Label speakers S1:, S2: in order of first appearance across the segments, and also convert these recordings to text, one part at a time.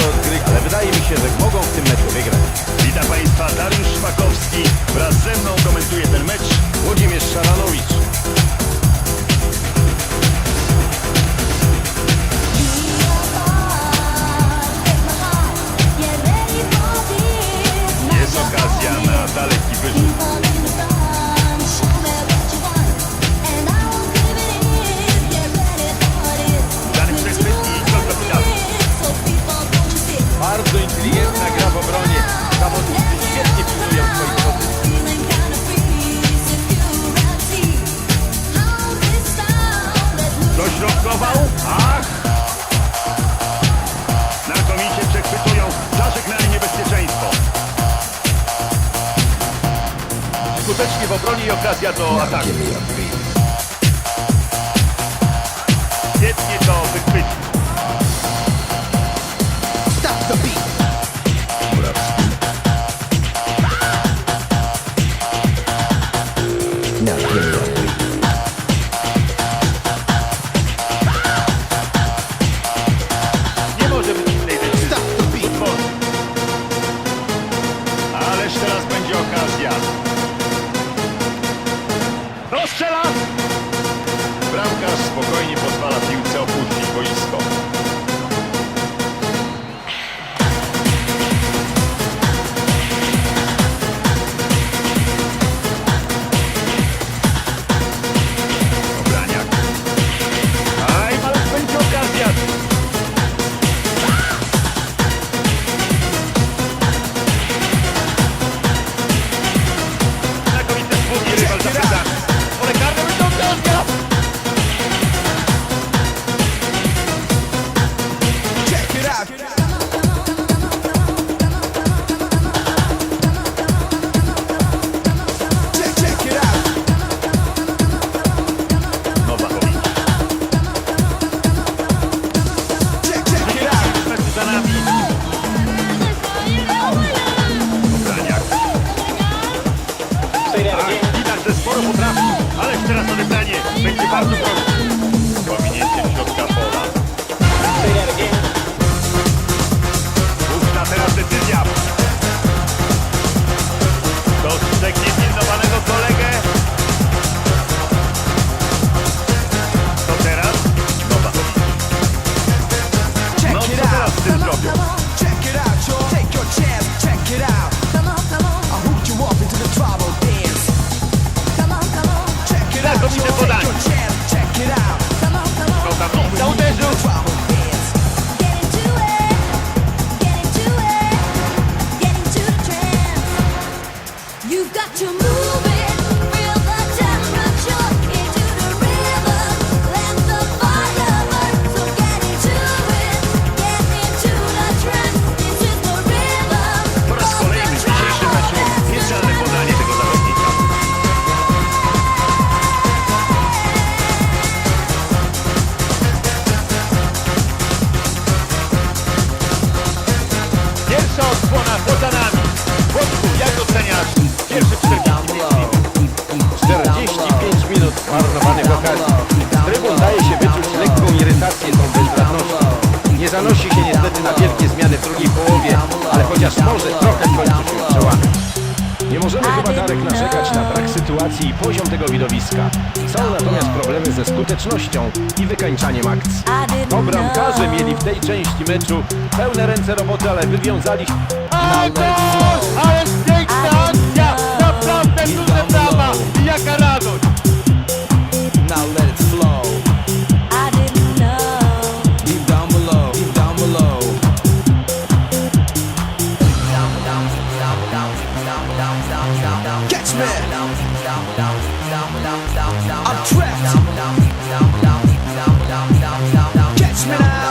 S1: do odgryk, ale wydaje mi się, że mogą w tym meczu wygrać.
S2: Witam Państwa, Dariusz Szpakowski. Wraz ze mną komentuje ten mecz
S1: Włodzimierz Szaranowicz.
S2: skutecznie w obronie i okazja do ataku. Świetnie to wychwycił. No,
S1: Luis de Bolaños. chociaż może trochę. Nie możemy chyba Darek narzekać na brak no. sytuacji i poziom tego widowiska. Są natomiast problemy ze skutecznością i wykańczaniem akcji. To bramkarze no. mieli w tej części meczu pełne ręce roboty, ale wywiązali...
S2: Ale piękna akcja! Naprawdę duże brawa! I jaka radość!
S3: Catch me. I'm trapped. Catch me now.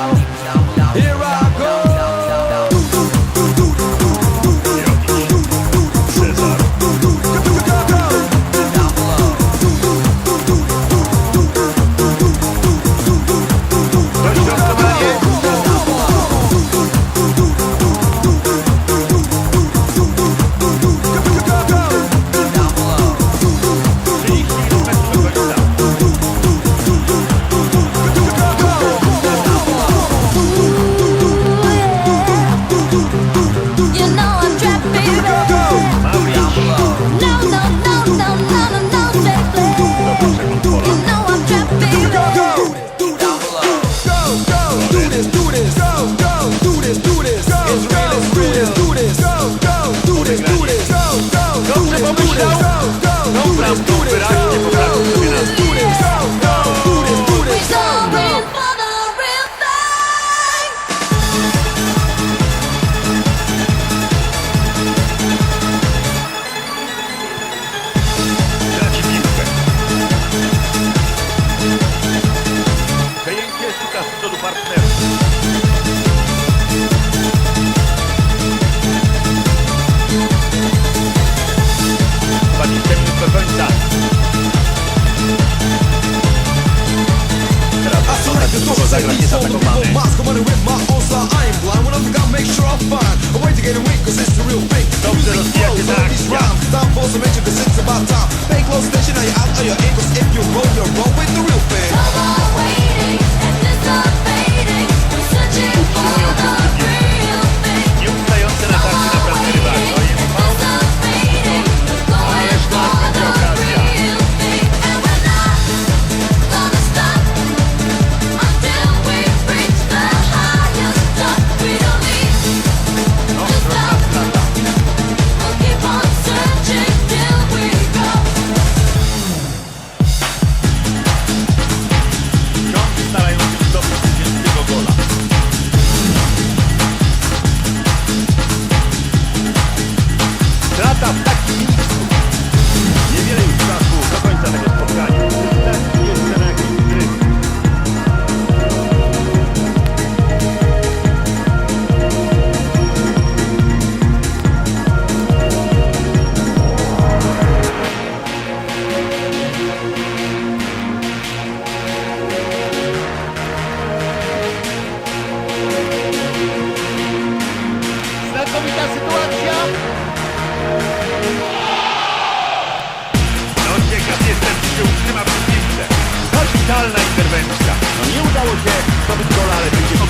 S2: up like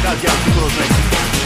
S2: Така
S1: дякую, дорожненька.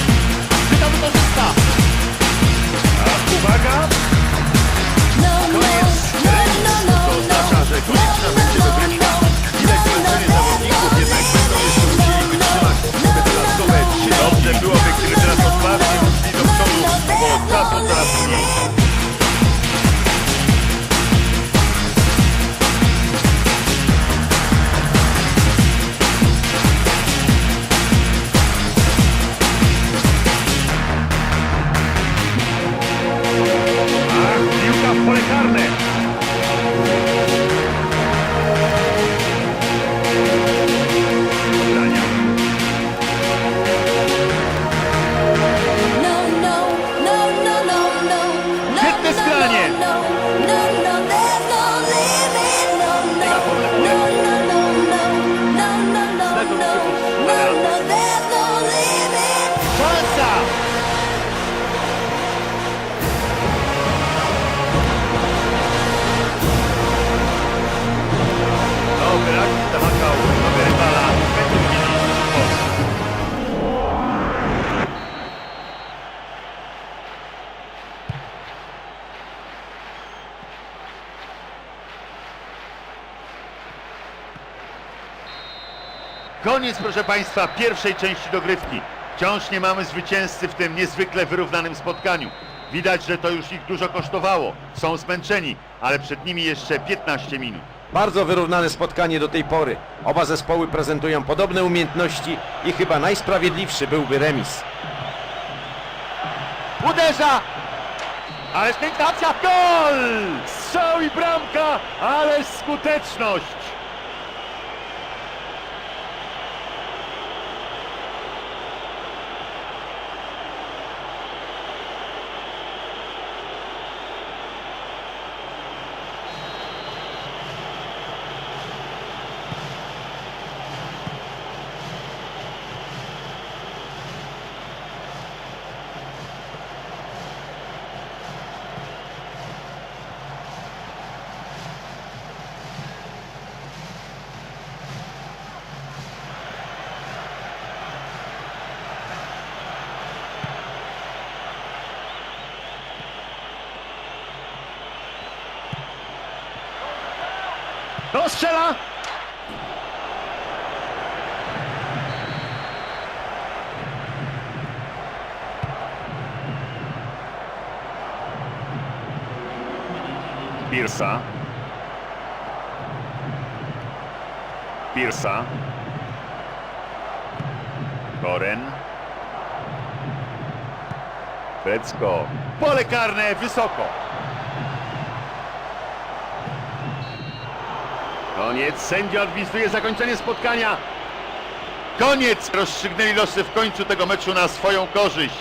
S2: koniec, proszę Państwa, pierwszej części dogrywki. Wciąż nie mamy zwycięzcy w tym niezwykle wyrównanym spotkaniu. Widać, że to już ich dużo kosztowało. Są zmęczeni, ale przed nimi jeszcze 15 minut.
S4: Bardzo wyrównane spotkanie do tej pory. Oba zespoły prezentują podobne umiejętności i chyba najsprawiedliwszy byłby remis.
S2: Uderza! Ależ piękna akcja, gol! Strzał i bramka, ale skuteczność! Rozstrzela! Pirsa. Pirsa. Koren. Brecko. Pole karne wysoko. Koniec. Sędzia odwizuje zakończenie spotkania. Koniec! Rozstrzygnęli losy w końcu tego meczu na swoją korzyść.